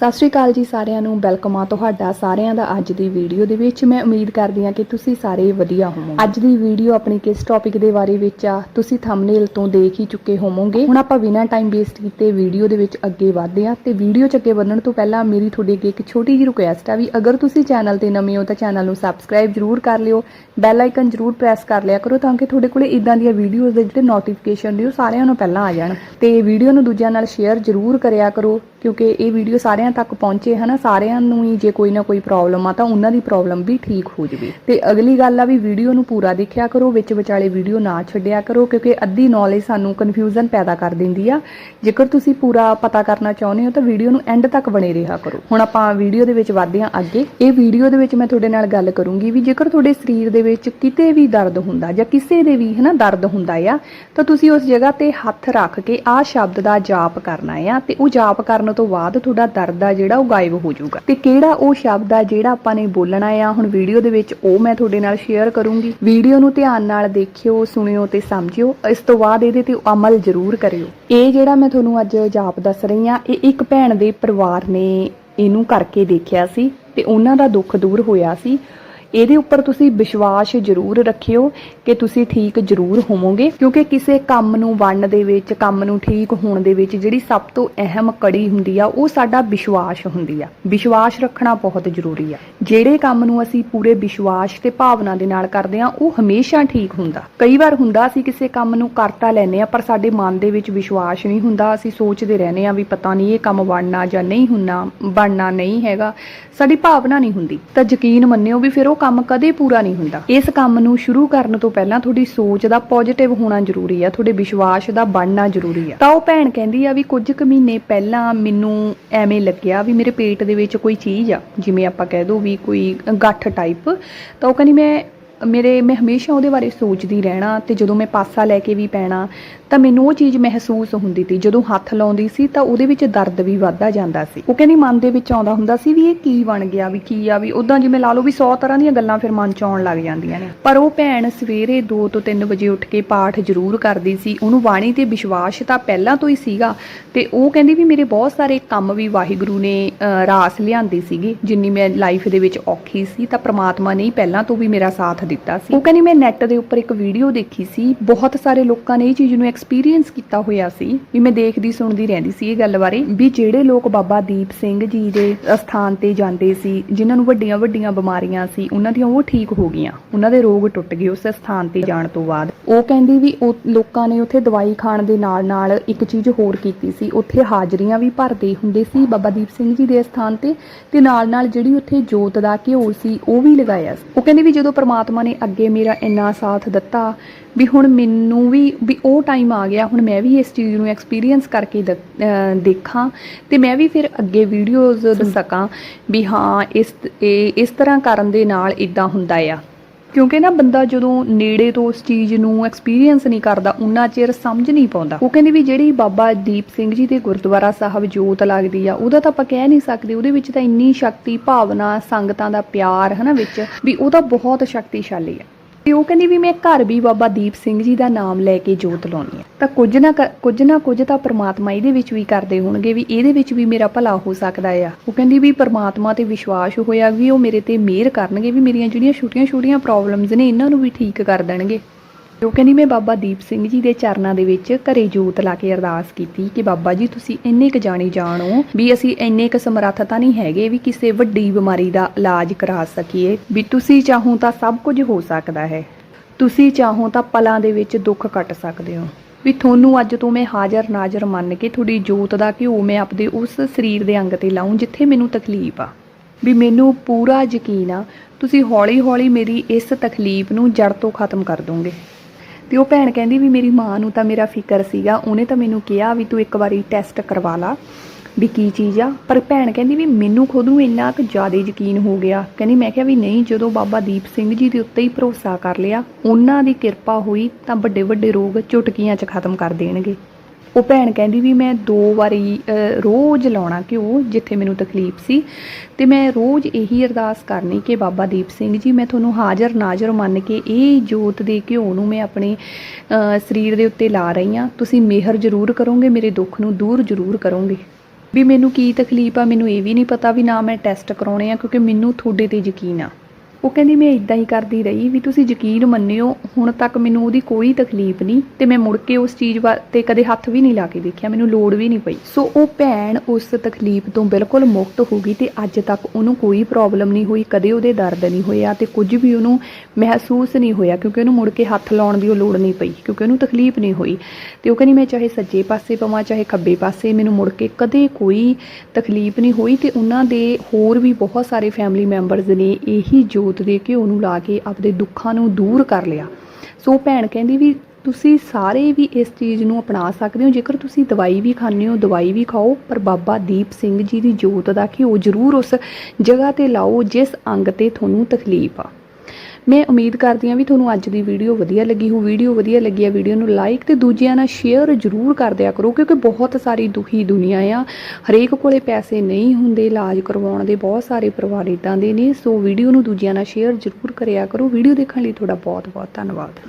ਸਤਿ ਸ਼੍ਰੀ ਅਕਾਲ ਜੀ ਸਾਰਿਆਂ ਨੂੰ ਵੈਲਕਮ ਆ ਤੁਹਾਡਾ ਸਾਰਿਆਂ ਦਾ ਅੱਜ ਦੀ ਵੀਡੀਓ ਦੇ ਵਿੱਚ। ਮੈਂ ਉਮੀਦ ਕਰਦੀ ਹਾਂ ਕਿ ਤੁਸੀਂ ਸਾਰੇ ਵਧੀਆ ਹੋਵੋਗੇ। ਅੱਜ ਦੀ ਵੀਡੀਓ ਆਪਣੀ ਕਿਸ ਟੌਪਿਕ ਦੇ ਬਾਰੇ ਵਿੱਚ ਆ, ਤੁਸੀਂ ਥੰਬਨੇਲ ਤੋਂ ਦੇਖ ਹੀ ਚੁੱਕੇ ਹੋਵੋਗੇ। ਹੁਣ ਆਪਾਂ ਬਿਨਾਂ ਟਾਈਮ ਵੇਸਟ ਕੀਤੇ ਵੀਡੀਓ ਦੇ ਵਿੱਚ ਅੱਗੇ ਵਧਦੇ ਹਾਂ ਤੇ ਵੀਡੀਓ 'ਚ ਅੱਗੇ ਵਧਣ ਤੋਂ ਪਹਿਲਾਂ ਮੇਰੀ ਤੁਹਾਡੇ ਅੱਗੇ ਇੱਕ ਛੋਟੀ ਜਿਹੀ ਰਿਕੁਐਸਟ ਆ ਵੀ ਅਗਰ ਤੁਸੀਂ ਚੈਨਲ ਤੇ ਨਵੇਂ ਹੋ ਤਾਂ ਚੈਨਲ ਨੂੰ ਸਬਸਕ੍ਰਾਈਬ ਜਰੂਰ ਕਰ ਲਿਓ ਬੈਲ ਆਈਕਨ ਜਰੂਰ ਪ੍ਰੈਸ ਕਰ ਲਿਆ ਕਰੋ ਤਾਂ ਕਿ ਤੁਹਾਡੇ ਕੋਲੇ ਇਦਾਂ ਦੀਆਂ ਵੀਡੀਓਜ਼ ਦੇ ਜਿਹੜੇ ਨੋਟੀਫਿਕੇਸ਼ਨ ਨੇ ਉਹ ਸਾਰਿਆਂ ਨੂੰ ਪਹਿਲਾਂ ਆ ਜਾਣ। ਤੇ ਵੀਡੀਓ ਨੂੰ ਦੂਜਿਆਂ ਨਾਲ ਸ਼ੇਅਰ ਜਰੂਰ ਕਰਿਆ ਕਰੋ, ਕਿਉਂਕਿ ਇਹ ਵੀਡੀਓ ਸਾਰਿਆਂ ਤੱਕ ਪਹੁੰਚੇ, ਹਨਾ, ਸਾਰਿਆਂ ਨੂੰ ਹੀ ਜੇ ਕੋਈ ਨਾ ਕੋਈ ਪ੍ਰੋਬਲਮ ਆ ਤਾਂ ਉਹਨਾਂ ਦੀ ਪ੍ਰੋਬਲਮ ਵੀ ਠੀਕ ਹੋ ਜਵੇ। ਤੇ ਅਗਲੀ ਗੱਲ ਆ ਵੀ ਵੀਡੀਓ ਨੂੰ ਪੂਰਾ ਦੇਖਿਆ ਕਰੋ, ਵਿੱਚ ਵਿਚਾਲੇ ਵੀਡੀਓ ਨਾ ਛੱਡਿਆ ਕਰੋ, ਕਿਉਂਕਿ ਅੱਧੀ ਨੌਲੇਜ ਸਾਨੂੰ ਕਨਫਿਊਜ਼ਨ ਪੈਦਾ ਕਰ ਦਿੰਦੀ ਆ। ਜੇਕਰ ਤੁਸੀਂ ਪੂਰਾ ਪਤਾ ਕਰਨਾ ਚਾਹੁੰਦੇ ਹੋ ਤਾਂ ਵੀਡੀਓ ਨੂੰ ਐਂਡ ਤੱਕ ਬਣੇ ਰਿਹਾ ਕਰੋ। ਹੁਣ ਆਪਾਂ ਵੀਡੀਓ ਦੇ ਵਿੱਚ ਵਧਦੇ ਹਾਂ ਅੱਗੇ। ਇਹ ਵੀਡੀਓ ਦੇ ਵਿੱਚ ਮੈਂ ਤੁਹਾਡੇ ਨਾਲ ਗੱਲ ਕਰੂੰਗੀ ਵੀ ਜੇਕਰ ਤੁਹਾਡੇ ਸਰੀਰ ਦੇ ਵਿੱਚ ਕਿਤੇ ਵੀ ਦਰਦ ਹੁੰਦਾ ਜਾਂ ਕਿਸੇ ਦੇ ਵੀ, ਹਨਾ, ਦਰਦ ਹੁੰਦਾ ਆ, ਤਾਂ ਤੁਸੀਂ ਉਸ ਜਗ੍ਹਾ ਤੇ ਹੱਥ ਰੱਖ ਕੇ ਆਹ ਸ਼ਬਦ ਦਾ ਜਾਪ ਕਰਨਾ ਆ ਤੇ ਉਹ ਜਾਪ ਕਰਨ ਤੋਂ ਬਾਅਦ ਤੁਹਾਡਾ ਦਰਦ ਆ ਜਿਹੜਾ ਉਹ ਗਾਇਬ ਹੋ ਜਾਊਗਾ। ਤੇ ਕਿਹੜਾ ਉਹ ਸ਼ਬਦ ਆ ਜਿਹੜਾ ਆਪਾਂ ਨੇ ਬੋਲਣਾ ਆ? ਹੁਣ ਵੀਡੀਓ ਦੇ ਵਿੱਚ ਉਹ ਮੈਂ ਤੁਹਾਡੇ ਨਾਲ ਸ਼ੇਅਰ ਕਰੂੰਗੀ। ਵੀਡੀਓ ਨੂੰ ਧਿਆਨ ਨਾਲ ਦੇਖਿਓ, ਸੁਣਿਓ ਤੇ ਸਮਝਿਓ। ਇਸ ਤੋਂ ਬਾਅਦ ਇਹਦੇ ਤੇ ਅਮਲ ਜ਼ਰੂਰ ਕਰਿਓ। ਇਹ ਜਿਹੜਾ ਮੈਂ ਤੁਹਾਨੂੰ ਅੱਜ ਜਾਪ ਦੱਸ ਰਹੀ ਆ, ਇਹ ਇੱਕ ਭੈਣ ਦੇ ਪਰਿਵਾਰ ਨੇ ਇਹਨੂੰ ਕਰਕੇ ਦੇਖਿਆ ਸੀ ਤੇ ਉਹਨਾਂ ਦਾ ਦੁੱਖ ਦੂਰ ਹੋਇਆ ਸੀ। ਇਹਦੇ ਉੱਪਰ ਤੁਸੀਂ ਵਿਸ਼ਵਾਸ ਜ਼ਰੂਰ ਰੱਖਿਓ ਕਿ ਤੁਸੀਂ ਠੀਕ ਜ਼ਰੂਰ ਹੋਵੋਗੇ, ਕਿਉਂਕਿ ਕਿਸੇ ਕੰਮ ਨੂੰ ਬਣਨ ਦੇ ਵਿੱਚ, ਕੰਮ ਨੂੰ ਠੀਕ ਹੋਣ ਦੇ ਵਿੱਚ ਜਿਹੜੀ ਸਭ ਤੋਂ ਅਹਿਮ ਕੜੀ ਹੁੰਦੀ ਆ, ਉਹ ਸਾਡਾ ਵਿਸ਼ਵਾਸ ਹੁੰਦੀ ਆ। ਵਿਸ਼ਵਾਸ ਰੱਖਣਾ ਬਹੁਤ ਜ਼ਰੂਰੀ ਆ। ਜਿਹੜੇ ਕੰਮ ਨੂੰ ਅਸੀਂ ਪੂਰੇ ਵਿਸ਼ਵਾਸ ਤੇ ਭਾਵਨਾ ਦੇ ਨਾਲ ਕਰਦੇ ਆ, ਉਹ ਹਮੇਸ਼ਾ ਠੀਕ ਹੁੰਦਾ। ਕਈ ਵਾਰ ਹੁੰਦਾ ਅਸੀਂ ਕਿਸੇ ਕੰਮ ਨੂੰ ਕਰਤਾ ਲੈਨੇ ਆ, ਪਰ ਸਾਡੇ ਮਨ ਦੇ ਵਿੱਚ ਵਿਸ਼ਵਾਸ ਨਹੀਂ ਹੁੰਦਾ। ਅਸੀਂ ਸੋਚਦੇ ਰਹਿੰਦੇ ਆ ਵੀ ਪਤਾ ਨਹੀਂ ਇਹ ਕੰਮ ਬਣਨਾ ਜਾਂ ਨਹੀਂ ਹੁੰਨਾ ਬਣਨਾ ਨਹੀਂ ਹੈਗਾ। ਸਾਡੀ ਭਾਵਨਾ ਨਹੀਂ ਹੁੰਦੀ। ਤਾਂ ਯਕੀਨ ਮੰਨਿਓ ਵੀ ਫਿਰ ਉਹ ਕੰਮ ਕਦੇ ਪੂਰਾ ਨਹੀਂ ਹੁੰਦਾ। ਇਸ ਕੰਮ ਨੂੰ ਸ਼ੁਰੂ ਕਰਨ ਤੋਂ ਪਹਿਲਾਂ ਤੁਹਾਡੀ ਸੋਚ ਦਾ ਪੋਜ਼ਿਟਿਵ ਹੋਣਾ ਜ਼ਰੂਰੀ ਆ, ਤੁਹਾਡੇ ਵਿਸ਼ਵਾਸ ਦਾ ਬਣਨਾ ਜ਼ਰੂਰੀ ਆ। ਤਾਂ ਉਹ ਭੈਣ ਕਹਿੰਦੀ ਆ ਵੀ ਕੁਝ ਕੁ ਮਹੀਨੇ ਪਹਿਲਾਂ ਮੈਨੂੰ ਐਵੇਂ ਲੱਗਿਆ ਵੀ ਮੇਰੇ ਪੇਟ ਦੇ ਵਿੱਚ ਕੋਈ ਚੀਜ਼ ਆ, ਜਿਵੇਂ ਆਪਾਂ ਕਹਿ ਦੋ ਵੀ ਕੋਈ ਗੱਠ ਟਾਈਪ ਤਾਂ ਉਹ ਕਹਿੰਦੀ ਮੈਂ ਮੇਰੇ, ਮੈਂ ਹਮੇਸ਼ਾ ਉਹਦੇ ਬਾਰੇ ਸੋਚਦੀ ਰਹਿਣਾ ਤੇ ਜਦੋਂ ਮੈਂ ਪਾਸਾ ਲੈ ਕੇ ਵੀ ਪੈਣਾ, ਤਾਂ ਮੈਨੂੰ ਉਹ ਚੀਜ਼ ਮਹਿਸੂਸ ਹੁੰਦੀ ਸੀ। ਜਦੋਂ ਹੱਥ ਲਾਉਂਦੀ ਸੀ, ਤਾਂ ਉਹਦੇ ਵਿੱਚ ਦਰਦ ਵੀ ਵੱਧਦਾ ਜਾਂਦਾ ਸੀ। ਉਹ ਕਹਿੰਦੀ ਮਨ ਦੇ ਵਿੱਚ ਆਉਂਦਾ ਹੁੰਦਾ ਸੀ ਵੀ ਇਹ ਕੀ ਬਣ ਗਿਆ, ਵੀ ਕੀ ਆ, ਵੀ ਉਦਾਂ ਜਿਵੇਂ ਲਾ ਲਓ ਵੀ 100 ਤਰ੍ਹਾਂ ਦੀਆਂ ਗੱਲਾਂ ਫਿਰ ਮਨ ਚ ਆਉਣ ਲੱਗ ਜਾਂਦੀਆਂ ਨੇ। ਪਰ ਉਹ ਭੈਣ ਸਵੇਰੇ 2 ਤੋਂ 3 ਵਜੇ ਉੱਠ ਕੇ ਪਾਠ ਜ਼ਰੂਰ ਕਰਦੀ ਸੀ। ਉਹਨੂੰ ਬਾਣੀ ਤੇ ਵਿਸ਼ਵਾਸ ਤਾਂ ਪਹਿਲਾਂ ਤੋਂ ਹੀ ਸੀਗਾ ਤੇ ਉਹ ਕਹਿੰਦੀ ਵੀ ਮੇਰੇ ਬਹੁਤ ਸਾਰੇ ਕੰਮ ਵੀ ਵਾਹਿਗੁਰੂ ਨੇ ਰਾਸ ਲਿਆਂਦੀ ਸੀਗੀ। ਜਿੰਨੀ ਮੈਂ ਲਾਈਫ ਦੇ ਵਿੱਚ ਔਖੀ ਸੀ, ਤਾਂ ਪ੍ਰਮਾਤਮਾ ਨੇ ਹੀ ਪਹਿਲਾਂ ਤੋਂ ਵੀ ਮੇਰਾ ਸਾਥ ਦਿੱਤਾ ਸੀ। ਉਹ ਕਹਿੰਦੀ, ਮੈਂ ਨੈਟ ਦੇ ਉੱਪਰ ਇੱਕ ਵੀਡੀਓ ਦੇਖੀ ਸੀ। ਬਹੁਤ ਸਾਰੇ ਲੋਕਾਂ ਨੇ ਇਹ ਚੀਜ਼ ਨੂੰ ਐਕਸਪੀਰੀਅੰਸ ਕੀਤਾ ਹੋਇਆ ਸੀ ਵੀ ਮੈਂ ਦੇਖਦੀ, ਸੁਣਦੀ ਰਹਿੰਦੀ ਸੀ ਇਹ ਗੱਲ ਬਾਰੇ। ਵੀ ਜਿਹੜੇ ਲੋਕ ਬਾਬਾ ਦੀਪ ਸਿੰਘ ਜੀ ਦੇ ਸਥਾਨ ਤੇ ਜਾਂਦੇ ਸੀ, ਜਿਨ੍ਹਾਂ ਨੂੰ ਵੱਡੀਆਂ ਵੱਡੀਆਂ ਬਿਮਾਰੀਆਂ ਸੀ, ਉਹਨਾਂ ਦੀਆਂ ਉਹ ਠੀਕ ਹੋ ਗਈਆਂ। ਉਹਨਾਂ ਦੇ ਰੋਗ ਟੁੱਟ ਗਏ ਉਸ ਸਥਾਨ ਤੇ ਜਾਣ ਤੋਂ ਬਾਅਦ। ਉਹ ਕਹਿੰਦੀ ਵੀ ਉਹ ਲੋਕਾਂ ਨੇ ਉੱਥੇ ਦਵਾਈ ਖਾਣ ਦੇ ਨਾਲ ਨਾਲ ਇੱਕ ਚੀਜ਼ ਹੋਰ ਕੀਤੀ ਸੀ। ਉੱਥੇ ਹਾਜ਼ਰੀਆਂ ਵੀ ਭਰਦੇ ਹੁੰਦੇ ਸੀ ਬਾਬਾ ਦੀਪ ਸਿੰਘ ਜੀ ਦੇ ਸਥਾਨ ਤੇ ਤੇ ਨਾਲ ਨਾਲ ਜਿਹੜੀ ਉੱਥੇ ਜੋਤ ਦਾ ਘਿਓ ਸੀ, ਉਹ ਵੀ ਲਗਾਇਆ ਸੀ। ਉਹ ਕਹਿੰਦੀ ਵੀ ਜਦੋਂ ਪ੍ਰਮਾਤਮਾ ਨੇ ਅੱਗੇ ਮੇਰਾ ਇੰਨਾ ਸਾਥ ਦਿੱਤਾ ਵੀ ਹੁਣ ਮੈਨੂੰ ਵੀ ਵੀ ਉਹ ਟਾਈਮ ਆ ਗਿਆ ਹੁਣ ਮੈਂ ਵੀ ਇਸ ਚੀਜ਼ ਨੂੰ ਐਕਸਪੀਰੀਅੰਸ ਕਰਕੇ ਦੇਖਾਂ ਤੇ ਮੈਂ ਵੀ ਫਿਰ ਅੱਗੇ ਵੀਡੀਓਜ਼ ਦੱਸ ਵੀ ਹਾਂ ਇਸ ਇਸ ਤਰ੍ਹਾਂ ਕਰਨ ਦੇ ਨਾਲ ਇਦਾਂ ਹੁੰਦਾ ਆ। ਕਿਉਂਕਿ ਨਾ ਬੰਦਾ ਜਦੋਂ ਨੇੜੇ ਤੋਂ ਉਸ ਚੀਜ਼ ਨੂੰ ਐਕਸਪੀਰੀਅੰਸ ਨਹੀਂ ਕਰਦਾ, ਉਨਾ ਚਿਰ ਸਮਝ ਨਹੀਂ ਪਾਉਂਦਾ। ਉਹ ਕਹਿੰਦੀ ਵੀ ਜਿਹੜੀ ਬਾਬਾ ਦੀਪ ਸਿੰਘ ਜੀ ਦੇ ਗੁਰਦੁਆਰਾ ਸਾਹਿਬ ਜੋਤ ਲੱਗਦੀ ਆ, ਉਹਦਾ ਤਾਂ ਆਪਾਂ ਕਹਿ ਨਹੀਂ ਸਕਦੇ, ਉਹਦੇ ਵਿੱਚ ਤਾਂ ਇੰਨੀ ਸ਼ਕਤੀ, ਭਾਵਨਾ, ਸੰਗਤਾਂ ਦਾ ਪਿਆਰ ਹਨਾ ਵਿੱਚ, ਵੀ ਉਹ ਤਾਂ ਬਹੁਤ ਸ਼ਕਤੀਸ਼ਾਲੀ ਆ। ਤੇ ਉਹ ਕਹਿੰਦੀ ਵੀ ਮੈਂ ਘਰ ਵੀ ਬਾਬਾ ਦੀਪ ਸਿੰਘ ਜੀ ਦਾ ਨਾਮ ਲੈ ਕੇ ਜੋਤ ਲਾਉਣੀ ਆ ਤਾਂ ਕੁਝ ਨਾ ਕ- ਕੁਝ ਨਾ ਕੁਝ ਤਾਂ ਪ੍ਰਮਾਤਮਾ ਇਹਦੇ ਵਿੱਚ ਵੀ ਕਰਦੇ ਹੋਣਗੇ ਵੀ ਇਹਦੇ ਵਿੱਚ ਵੀ ਮੇਰਾ ਭਲਾ ਹੋ ਸਕਦਾ ਆ। ਉਹ ਕਹਿੰਦੀ ਵੀ ਪ੍ਰਮਾਤਮਾ ਤੇ ਵਿਸ਼ਵਾਸ ਹੋਇਆ ਵੀ ਉਹ ਮੇਰੇ ਤੇ ਮਿਹਰ ਕਰਨਗੇ ਵੀ ਮੇਰੀਆਂ ਜਿਹੜੀਆਂ ਛੋਟੀਆਂ-ਛੋਟੀਆਂ ਪ੍ਰੋਬਲਮਸ ਨੇ, ਇਹਨਾਂ ਨੂੰ ਵੀ ਠੀਕ ਕਰ ਦੇਣਗੇ। ਜੋ ਉਹ ਕਹਿੰਦੀ ਮੈਂ ਬਾਬਾ ਦੀਪ ਸਿੰਘ ਜੀ ਦੇ ਚਰਨਾਂ ਦੇ ਵਿੱਚ ਘਰੇ ਜੋਤ ਲਾ ਕੇ ਅਰਦਾਸ ਕੀਤੀ ਕਿ ਬਾਬਾ ਜੀ, ਤੁਸੀਂ ਇੰਨੇ ਕ ਜਾਣੀ ਜਾਣੋ ਵੀ ਅਸੀਂ ਇੰਨੇ ਕ ਸਮਰੱਥ ਤਾਂ ਨਹੀਂ ਹੈਗੇ ਵੀ ਕਿਸੇ ਵੱਡੀ ਬਿਮਾਰੀ ਦਾ ਇਲਾਜ ਕਰਾ ਸਕੀਏ। ਵੀ ਤੁਸੀਂ ਚਾਹੋ ਤਾਂ ਸਭ ਕੁਝ ਹੋ ਸਕਦਾ ਹੈ। ਤੁਸੀਂ ਚਾਹੋ ਤਾਂ ਪਲਾਂ ਦੇ ਵਿੱਚ ਦੁੱਖ ਕੱਟ ਸਕਦੇ ਹੋ। ਵੀ ਤੁਹਾਨੂੰ ਅੱਜ ਤੋਂ ਮੈਂ ਹਾਜ਼ਰ ਨਾਜ਼ਰ ਮੰਨ ਕੇ ਤੁਹਾਡੀ ਜੋਤ ਦਾ ਘਿਓ ਮੈਂ ਆਪਦੇ ਉਸ ਸਰੀਰ ਦੇ ਅੰਗ ਤੇ ਲਾਉਂ ਜਿੱਥੇ ਮੈਨੂੰ ਤਕਲੀਫ ਆ। ਵੀ ਮੈਨੂੰ ਪੂਰਾ ਯਕੀਨ ਆ, ਤੁਸੀਂ ਹੌਲੀ-ਹੌਲੀ ਮੇਰੀ ਇਸ ਤਕਲੀਫ ਨੂੰ ਜੜ ਤੋਂ ਖਤਮ ਕਰ ਦੋਗੇ। ਤੇ ਉਹ ਭੈਣ ਕਹਿੰਦੀ ਵੀ ਮੇਰੀ ਮਾਂ ਨੂੰ ਤਾਂ ਮੇਰਾ ਫਿਕਰ ਸੀਗਾ, ਉਹਨੇ ਤਾਂ ਮੈਨੂੰ ਕਿਹਾ ਵੀ ਤੂੰ ਇੱਕ ਵਾਰੀ ਟੈਸਟ ਕਰਵਾ ਲਾ ਵੀ ਕੀ ਚੀਜ਼ ਆ। ਪਰ ਭੈਣ ਕਹਿੰਦੀ ਵੀ ਮੈਨੂੰ ਖੁਦ ਨੂੰ ਇੰਨਾ ਕੁ ਜ਼ਿਆਦਾ ਯਕੀਨ ਹੋ ਗਿਆ। ਕਹਿੰਦੀ ਮੈਂ ਕਿਹਾ ਵੀ ਨਹੀਂ, ਜਦੋਂ ਬਾਬਾ ਦੀਪ ਸਿੰਘ ਜੀ ਦੇ ਉੱਤੇ ਹੀ ਭਰੋਸਾ ਕਰ ਲਿਆ, ਉਹਨਾਂ ਦੀ ਕਿਰਪਾ ਹੋਈ ਤਾਂ ਵੱਡੇ ਵੱਡੇ ਰੋਗ ਚੁਟਕੀਆਂ 'ਚ ਖਤਮ ਕਰ ਦੇਣਗੇ। ਉਹ ਭੈਣ ਕਹਿੰਦੀ ਵੀ ਮੈਂ ਦੋ ਵਾਰੀ ਰੋਜ਼ ਲਾਉਣਾ ਘਿਓ ਜਿੱਥੇ ਮੈਨੂੰ ਤਕਲੀਫ ਸੀ। ਤੇ ਮੈਂ ਰੋਜ਼ ਇਹੀ ਅਰਦਾਸ ਕਰਨੀ ਕਿ ਬਾਬਾ ਦੀਪ ਸਿੰਘ ਜੀ, ਮੈਂ ਤੁਹਾਨੂੰ ਹਾਜ਼ਰ ਨਾਜ਼ਰ ਮੰਨ ਕੇ ਇਹ ਜੋਤ ਦੇ ਘਿਓ ਨੂੰ ਮੈਂ ਆਪਣੇ ਸਰੀਰ ਦੇ ਉੱਤੇ ਲਾ ਰਹੀ ਹਾਂ। ਤੁਸੀਂ ਮਿਹਰ ਜ਼ਰੂਰ ਕਰੋਗੇ, ਮੇਰੇ ਦੁੱਖ ਨੂੰ ਦੂਰ ਜ਼ਰੂਰ ਕਰੋਗੇ। ਵੀ ਮੈਨੂੰ ਕੀ ਤਕਲੀਫ ਆ, ਮੈਨੂੰ ਇਹ ਵੀ ਨਹੀਂ ਪਤਾ ਵੀ ਨਾ ਮੈਂ ਟੈਸਟ ਕਰਾਉਣੇ ਆ, ਕਿਉਂਕਿ ਮੈਨੂੰ ਤੁਹਾਡੇ ਤੇ ਯਕੀਨ ਆ। ਉਹ ਕਹਿੰਦੀ, ਮੈਂ ਇਦਾਂ ਹੀ ਕਰਦੀ ਰਹੀ ਵੀ ਤੁਸੀਂ ਯਕੀਨ ਮੰਨਿਓ, ਹੁਣ ਤੱਕ ਮੈਨੂੰ ਉਹਦੀ ਕੋਈ ਤਕਲੀਫ ਨਹੀਂ ਤੇ ਮੈਂ ਮੁੜ ਕੇ ਉਸ ਚੀਜ਼ ਵਾ- ਤੇ ਕਦੇ ਹੱਥ ਵੀ ਨਹੀਂ ਲਾ ਕੇ ਦੇਖਿਆ, ਮੈਨੂੰ ਲੋੜ ਵੀ ਨਹੀਂ ਪਈ। ਸੋ ਉਹ ਭੈਣ ਉਸ ਤਕਲੀਫ ਤੋਂ ਬਿਲਕੁਲ ਮੁਕਤ ਹੋ ਗਈ ਤੇ ਅੱਜ ਤੱਕ ਉਹਨੂੰ ਕੋਈ ਪ੍ਰੋਬਲਮ ਨਹੀਂ ਹੋਈ, ਕਦੇ ਉਹਦੇ ਦਰਦ ਨਹੀਂ ਹੋਇਆ ਤੇ ਕੁਝ ਵੀ ਉਹਨੂੰ ਮਹਿਸੂਸ ਨਹੀਂ ਹੋਇਆ, ਕਿਉਂਕਿ ਉਹਨੂੰ ਮੁੜ ਕੇ ਹੱਥ ਲਾਉਣ ਦੀ ਉਹ ਲੋੜ ਨਹੀਂ ਪਈ, ਕਿਉਂਕਿ ਉਹਨੂੰ ਤਕਲੀਫ ਨਹੀਂ ਹੋਈ। ਤੇ ਉਹ ਕਹਿੰਦੀ, ਮੈਂ ਚਾਹੇ ਸੱਜੇ ਪਾਸੇ ਪਵਾਂ, ਚਾਹੇ ਖੱਬੇ ਪਾਸੇ, ਮੈਨੂੰ ਮੁੜ ਕੇ ਕਦੇ ਕੋਈ ਤਕਲੀਫ ਨਹੀਂ ਹੋਈ ਤੇ ਉਹਨਾਂ ਦੇ ਹੋਰ ਵੀ ਬਹੁਤ ਸਾਰੇ ਫੈਮਿਲੀ ਮੈਂਬਰਸ ਨੇ ਇਹੀ ਜੋ ਜੋਤ ਦੇ ਘਿਓ ਨੂੰ ਲਾ ਕੇ ਆਪਦੇ ਦੁੱਖਾਂ ਨੂੰ ਦੂਰ ਕਰ ਲਿਆ। ਸੋ ਭੈਣ ਕਹਿੰਦੀ ਵੀ ਤੁਸੀਂ ਸਾਰੇ ਵੀ ਇਸ ਚੀਜ਼ ਨੂੰ ਅਪਣਾ ਸਕਦੇ ਹੋ, ਜੇਕਰ ਤੁਸੀਂ ਦਵਾਈ ਵੀ ਖਾਂਦੇ ਹੋ, ਦਵਾਈ ਵੀ ਖਾਓ, ਪਰ ਬਾਬਾ ਦੀਪ ਸਿੰਘ ਜੀ ਦੀ ਜੋਤ ਦਾ ਘਿਓ ਜ਼ਰੂਰ ਉਸ ਜਗ੍ਹਾ ਤੇ ਲਾਓ ਜਿਸ ਅੰਗ ਤੇ ਤੁਹਾਨੂੰ ਤਕਲੀਫ ਆ। ਮੈਂ ਉਮੀਦ ਕਰਦੀ ਹਾਂ ਵੀ ਤੁਹਾਨੂੰ ਅੱਜ ਦੀ ਵੀਡੀਓ ਵਧੀਆ ਲੱਗੀ ਹੋ ਵੀਡੀਓ ਵਧੀਆ ਲੱਗੀ ਆ, ਵੀਡੀਓ ਨੂੰ ਲਾਈਕ ਤੇ ਦੂਜਿਆਂ ਨਾਲ ਸ਼ੇਅਰ ਜ਼ਰੂਰ ਕਰ ਦਿਆ ਕਰੋ, ਕਿਉਂਕਿ ਬਹੁਤ ਸਾਰੀ ਦੁਖੀ ਦੁਨੀਆ ਆ। ਹਰੇਕ ਕੋਲੇ ਪੈਸੇ ਨਹੀਂ ਹੁੰਦੇ, ਇਲਾਜ ਕਰਵਾਉਣ ਦੇ ਬਹੁਤ ਸਾਰੇ ਪਰਿਵਾਰ ਇੱਦਾਂ ਦੇ ਨੇ, ਸੋ ਵੀਡੀਓ ਨੂੰ ਦੂਜਿਆਂ ਨਾਲ ਸ਼ੇਅਰ ਜ਼ਰੂਰ ਕਰਿਆ ਕਰੋ। ਵੀਡੀਓ ਦੇਖਣ ਲਈ ਤੁਹਾਡਾ ਬਹੁਤ ਬਹੁਤ ਧੰਨਵਾਦ।